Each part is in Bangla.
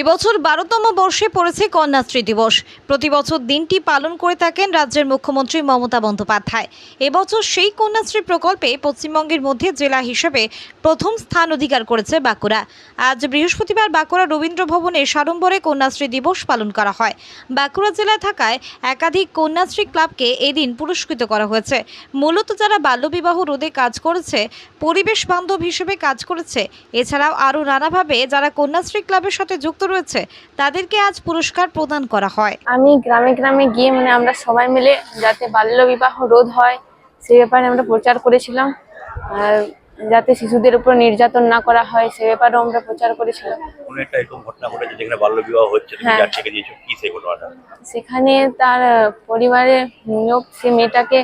এবছর বারোতম বর্ষে পড়েছে কন্যাশ্রী দিবস। প্রতি বছর দিনটি পালন করে থাকেন রাজ্যের মুখ্যমন্ত্রী মমতা বন্দ্যোপাধ্যায়। এবছর সেই কন্যাশ্রী প্রকল্পে পশ্চিমবঙ্গের মধ্যে জেলা হিসেবে প্রথম স্থান অধিকার করেছে বাঁকুড়া। আজ বৃহস্পতিবার বাঁকুড়া রবীন্দ্র ভবনে সাড়ম্বরে কন্যাশ্রী দিবস পালন করা হয়। বাঁকুড়া জেলায় থাকায় একাধিক কন্যাশ্রী ক্লাবকে এদিন পুরস্কৃত করা হয়েছে। মূলত যারা বাল্যবিবাহ রোধে কাজ করেছে, পরিবেশ বান্ধব হিসেবে কাজ করেছে, এছাড়াও আরও নানাভাবে যারা কন্যাশ্রী ক্লাবের সাথে যুক্ত রয়েছে। তাদেরকে আজ পুরস্কার প্রদান করা হয়। আমি গ্রামে গ্রামে গিয়ে মানে আমরা সবাই মিলে যাতে বাল্য বিবাহ রোধ হয় সে ব্যাপারে আমরা প্রচার করেছিলাম। আর যাতে শিশুদের উপর নির্যাতন না করা হয় সে ব্যাপারেও আমরা প্রচার করেছিলাম। কোনো একটা এরকম ঘটনা ঘটেছে যেখানে বাল্য হচ্ছে তুমি হ্যাঁ। যার থেকে দিয়েছ কি সেই ঘটনাটা? সেখানে তার পরিবারের লোক সে মেয়েটাকে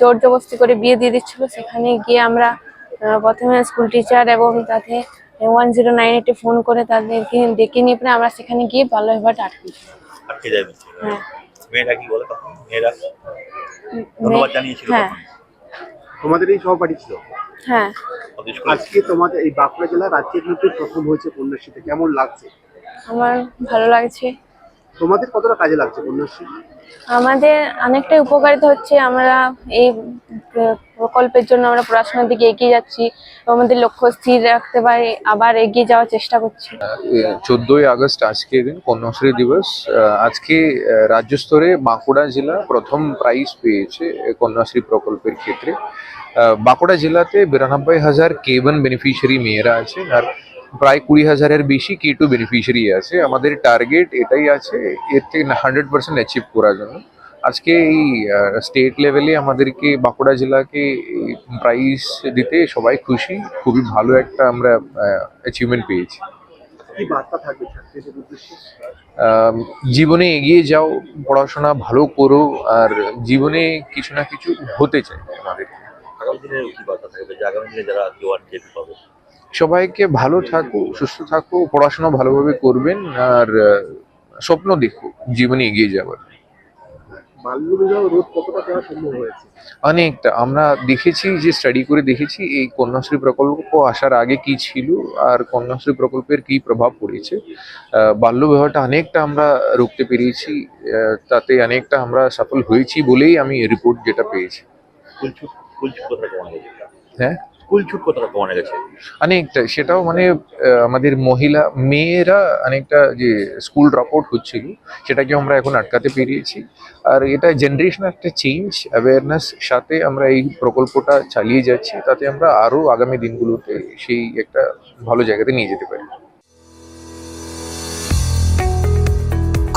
জোর জবস্তি করে বিয়ে দিয়ে দিচ্ছিল। সেখানে গিয়ে আমরা প্রথমে স্কুল টিচার এবং তাতে one zero nine eight phone করে তাদেরকে ডেকে নিয়ে পরে আমরা সেখানে গিয়ে ভালোভাবে আটকে আটকে যাবে হ্যাঁ। মেয়েরা কি বলে তখন? মেয়েরা? ধন্যবাদ জানিয়েছিল হ্যাঁ। তোমাদের এই সহপাঠী ছিল? হ্যাঁ। আজকে তোমাদের এই বাঁকুড়া জেলা রাজ্যের মধ্যে প্রথম হয়েছে কন্যাশ্রীতে। কেমন লাগছে? আমার ভালো লাগছে। তোমাদের কতটা কাজে লাগছে কন্যাশ্রী? আমাদের অনেকটাই উপকারিতা হচ্ছে আমরা এই প্রকল্পের জন্য আমরা পড়াশোনার দিকে এগিয়ে যাচ্ছি আমাদের লক্ষ্য স্থির রাখতে পারি আবার এগিয়ে যাওয়ার চেষ্টা করছি। চোদ্দই আগস্ট আজকে দিন কন্যাশ্রী দিবস। আজকে রাজ্য স্তরে বাঁকুড়া জেলা প্রথম প্রাইজ পেয়েছে কন্যাশ্রী প্রকল্পের ক্ষেত্রে। বাঁকুড়া জেলাতে বিরানব্বই হাজার কে ওয়ান বেনিফিশিয়ারি মেয়েরা আছেন আর প্রায় কুড়ি হাজারের বেশি কে টু বেনিফিশিয়ারি আছে। আমাদের টার্গেট এটাই আছে এর থেকে হান্ড্রেড পার্সেন্ট অ্যাচিভ করার জন্য। আজকে এই স্টেট লেভেলে আমাদেরকে বাঁকুড়া জেলাকে প্রাইজ দিতে সবাই খুশি। খুবই ভালো একটা আমরা অ্যাচিভমেন্ট পেয়েছি। জীবনে এগিয়ে যাও পড়াশোনা ভালো করো আর জীবনে কিছু না কিছু হতে চাই আমাদের। আগামী দিনে কি বার্তা থাকবে? যে আগামী দিনে যারা কেউ আর জেপি পাবে? সবাইকে ভালো থাকো সুস্থ থাকো পড়াশোনা ভালোভাবে করবেন আর স্বপ্ন দেখো জীবনে এগিয়ে যাওয়ার অনেকটা। আমরা দেখেছি যে স্টাডি করে দেখেছি এই কন্যাশ্রী প্রকল্প আসার আগে কি ছিল আর কন্যাশ্রী প্রকল্পের কি প্রভাব পড়েছে। বাল্য বিবাহটা অনেকটা আমরা রুখতে পেরেছি তাতে অনেকটা আমরা সফল হয়েছি বলেই আমি রিপোর্ট যেটা পেয়েছি। হ্যাঁ? স্কুল ছুট কতটা কমানো গেছে অনেকটা, সেটাও মানে আমাদের মহিলা, মেয়েরা অনেকটা যে স্কুল ড্রপ আউট হচ্ছিল সেটাকে আমরা এখন আটকাতে পেরিয়েছি আর এটা জেনারেশন একটা চেঞ্জ অ্যাওয়ারনেস সাথে আমরা এই প্রকল্পটা চালিয়ে যাচ্ছি, তাতে আমরা আরও আগামী দিনগুলোতে সেই একটা ভালো জায়গাতে নিয়ে যেতে পারি।